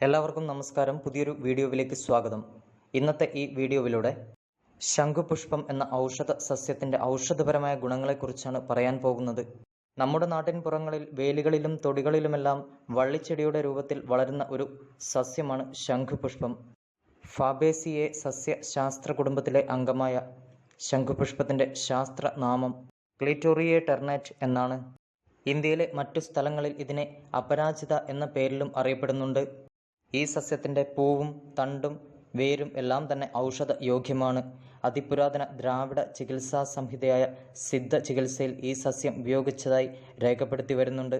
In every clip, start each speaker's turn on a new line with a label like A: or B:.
A: എല്ലാവർക്കും നമസ്കാരം. പുതിയൊരു വീഡിയോയിലേക്ക് സ്വാഗതം. ഇന്നത്തെ ഈ വീഡിയോയിലൂടെ ശംഖുപുഷ്പം എന്ന ഔഷധ സസ്യത്തിന്റെ ഔഷധപരമായ ഗുണങ്ങളെക്കുറിച്ചാണ് പറയാൻ പോകുന്നത്. നമ്മുടെ നാട്ടിൻ പുറങ്ങളിൽ വേലികളിലും തൊടികളിലുമെല്ലാം വള്ളിച്ചെടിയുടെ രൂപത്തിൽ വളരുന്ന ഒരു സസ്യമാണ് ശംഖുപുഷ്പം. ഫാബേസിയെ സസ്യശാസ്ത്ര കുടുംബത്തിലെ അംഗമായ ശംഖുപുഷ്പത്തിന്റെ ശാസ്ത്രനാമം ക്ലിറ്റോറിയെ ടെർനാറ്റ് എന്നാണ്. ഇന്ത്യയിലെ മറ്റു സ്ഥലങ്ങളിൽ ഇതിനെ അപരാജിത എന്ന പേരിലും അറിയപ്പെടുന്നുണ്ട്. ഈ സസ്യത്തിന്റെ പൂവും തണ്ടും വേരും എല്ലാം തന്നെ ഔഷധ യോഗ്യമാണ്. അതിപുരാതന ദ്രാവിഡ ചികിത്സാ സംഹിതയായ സിദ്ധ ചികിത്സയിൽ ഈ സസ്യം ഉപയോഗിച്ചതായി രേഖപ്പെടുത്തി വരുന്നുണ്ട്.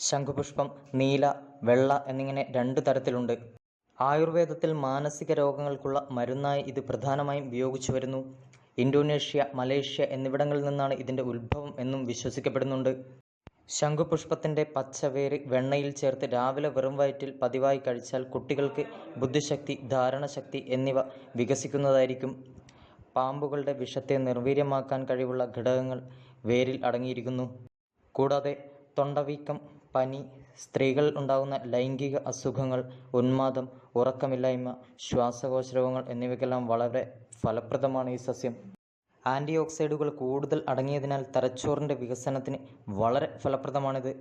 A: ശംഖുപുഷ്പം നീല വെള്ള എന്നിങ്ങനെ രണ്ട് തരത്തിലുണ്ട്. ആയുർവേദത്തിൽ മാനസിക രോഗങ്ങൾക്കുള്ള മരുന്നായി ഇത് പ്രധാനമായും ഉപയോഗിച്ചു വരുന്നു. ഇന്തോനേഷ്യ മലേഷ്യ എന്നിവിടങ്ങളിൽ നിന്നാണ് ഇതിന്റെ ഉത്ഭവം എന്നും വിശ്വസിക്കപ്പെടുന്നുണ്ട്. ശംഖുപുഷ്പത്തിന്റെ പച്ചവേര് വെണ്ണയിൽ ചേർത്ത് രാവിലെ വെറും വയറ്റിൽ പതിവായി കഴിച്ചാൽ കുട്ടികൾക്ക് ബുദ്ധിശക്തി ധാരണശക്തി എന്നിവ വികസിക്കുന്നതായിരിക്കും. പാമ്പുകളുടെ വിഷത്തെ നിർവീര്യമാക്കാൻ കഴിവുള്ള ഘടകങ്ങൾ വേരിൽ അടങ്ങിയിരിക്കുന്നു. കൂടാതെ തൊണ്ടവീക്കം പനി സ്ത്രീകൾ ഉണ്ടാകുന്ന ലൈംഗിക അസുഖങ്ങൾ ഉന്മാദം ഉറക്കമില്ലായ്മ ശ്വാസകോശ രോഗങ്ങൾ എന്നിവയ്ക്കെല്ലാം വളരെ ഫലപ്രദമാണ് ഈ സസ്യം. ആന്റി ഓക്സൈഡുകൾ കൂടുതൽ അടങ്ങിയതിനാൽ തലച്ചോറിന്റെ വികസനത്തിന് വളരെ ഫലപ്രദമാണിത്.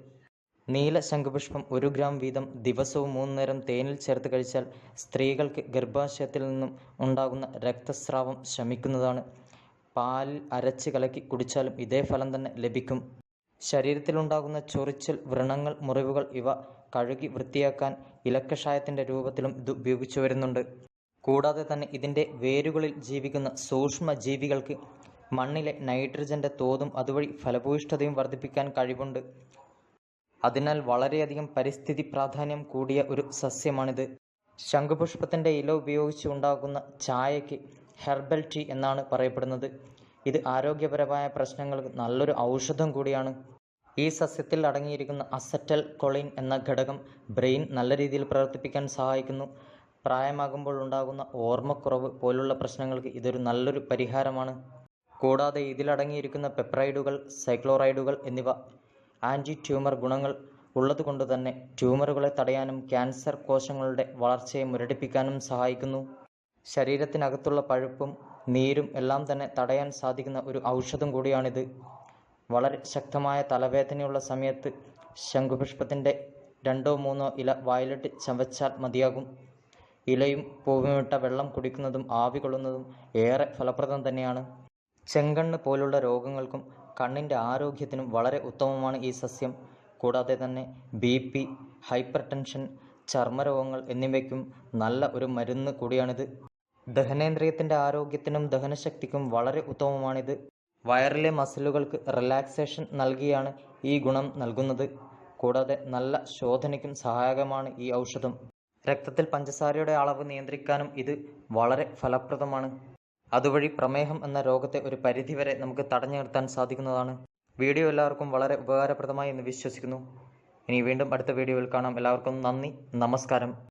A: നീല ശംഖുപുഷ്പം ഒരു ഗ്രാം വീതം ദിവസവും മൂന്ന് നേരം തേനിൽ ചേർത്ത് കഴിച്ചാൽ സ്ത്രീകൾക്ക് ഗർഭാശയത്തിൽ നിന്നും ഉണ്ടാകുന്ന രക്തസ്രാവം ശമിക്കുന്നതാണ്. പാലിൽ അരച്ച് കലക്കി കുടിച്ചാലും ഇതേ ഫലം തന്നെ ലഭിക്കും. ശരീരത്തിലുണ്ടാകുന്ന ചൊറിച്ചൽ വ്രണങ്ങൾ മുറിവുകൾ ഇവ കഴുകി വൃത്തിയാക്കാൻ ഇലക്കഷായത്തിന്റെ രൂപത്തിലും ഇത് ഉപയോഗിച്ചു വരുന്നുണ്ട്. കൂടാതെ തന്നെ ഇതിന്റെ വേരുകളിൽ ജീവിക്കുന്ന സൂക്ഷ്മ ജീവികൾക്ക് മണ്ണിലെ നൈട്രജന്റെ തോതും അതുവഴി ഫലഭൂയിഷ്ഠതയും വർദ്ധിപ്പിക്കാൻ കഴിവുണ്ട്. അതിനാൽ വളരെയധികം പരിസ്ഥിതി പ്രാധാന്യം കൂടിയ ഒരു സസ്യമാണിത്. ശംഖുപുഷ്പത്തിന്റെ ഇല ഉപയോഗിച്ച് ഉണ്ടാക്കുന്ന ചായയ്ക്ക് ഹെർബൽ ടീ എന്നാണ് പറയപ്പെടുന്നത്. ഇത് ആരോഗ്യപരമായ പ്രശ്നങ്ങൾക്ക് നല്ലൊരു ഔഷധം കൂടിയാണ്. ഈ സസ്യത്തിൽ അടങ്ങിയിരിക്കുന്ന അസറ്റൽ കൊളിൻ എന്ന ഘടകം ബ്രെയിൻ നല്ല രീതിയിൽ പ്രവർത്തിപ്പിക്കാൻ സഹായിക്കുന്നു. പ്രായമാകുമ്പോൾ ഉണ്ടാകുന്ന ഓർമ്മക്കുറവ് പോലുള്ള പ്രശ്നങ്ങൾക്ക് ഇതൊരു നല്ലൊരു പരിഹാരമാണ്. കൂടാതെ ഇതിലടങ്ങിയിരിക്കുന്ന പെപ്രൈഡുകൾ സൈക്ലോറൈഡുകൾ എന്നിവ ആന്റി ട്യൂമർ ഗുണങ്ങൾ ഉള്ളതുകൊണ്ട് തന്നെ ട്യൂമറുകളെ തടയാനും ക്യാൻസർ കോശങ്ങളുടെ വളർച്ചയെ മുരടിപ്പിക്കാനും സഹായിക്കുന്നു. ശരീരത്തിനകത്തുള്ള പഴുപ്പും നീരും എല്ലാം തന്നെ തടയാൻ സാധിക്കുന്ന ഒരു ഔഷധം കൂടിയാണിത്. വളരെ ശക്തമായ തലവേദനയുള്ള സമയത്ത് ശംഖുപുഷ്പത്തിന്റെ രണ്ടോ മൂന്നോ ഇല വായിലിട്ട് ചവച്ചാൽ മതിയാകും. ഇലയും പൂവുമിട്ട വെള്ളം കുടിക്കുന്നതും ആവി കൊള്ളുന്നതും ഏറെ ഫലപ്രദം തന്നെയാണ്. ചെങ്കണ്ണ് പോലുള്ള രോഗങ്ങൾക്കും കണ്ണിന്റെ ആരോഗ്യത്തിനും വളരെ ഉത്തമമാണ് ഈ സസ്യം. കൂടാതെ തന്നെ ബി പി ഹൈപ്പർ ടെൻഷൻ ചർമ്മരോഗങ്ങൾ എന്നിവയ്ക്കും നല്ല ഒരു മരുന്ന് കൂടിയാണിത്. ദഹനേന്ദ്രിയത്തിന്റെ ആരോഗ്യത്തിനും ദഹനശക്തിക്കും വളരെ ഉത്തമമാണിത്. വയറിലെ മസിലുകൾക്ക് റിലാക്സേഷൻ നൽകിയാണ് ഈ ഗുണം നൽകുന്നത്. കൂടാതെ നല്ല ശോധനയ്ക്കും സഹായകമാണ് ഈ ഔഷധം. രക്തത്തിൽ പഞ്ചസാരയുടെ അളവ് നിയന്ത്രിക്കാനും ഇത് വളരെ ഫലപ്രദമാണ്. അതുവഴി പ്രമേഹം എന്ന രോഗത്തെ ഒരു പരിധിവരെ നമുക്ക് തടഞ്ഞു നിർത്താൻ സാധിക്കുന്നതാണ്. വീഡിയോ എല്ലാവർക്കും വളരെ ഉപകാരപ്രദമായി എന്ന് വിശ്വസിക്കുന്നു. ഇനി വീണ്ടും അടുത്ത വീഡിയോയിൽ കാണാം. എല്ലാവർക്കും നന്ദി നമസ്കാരം.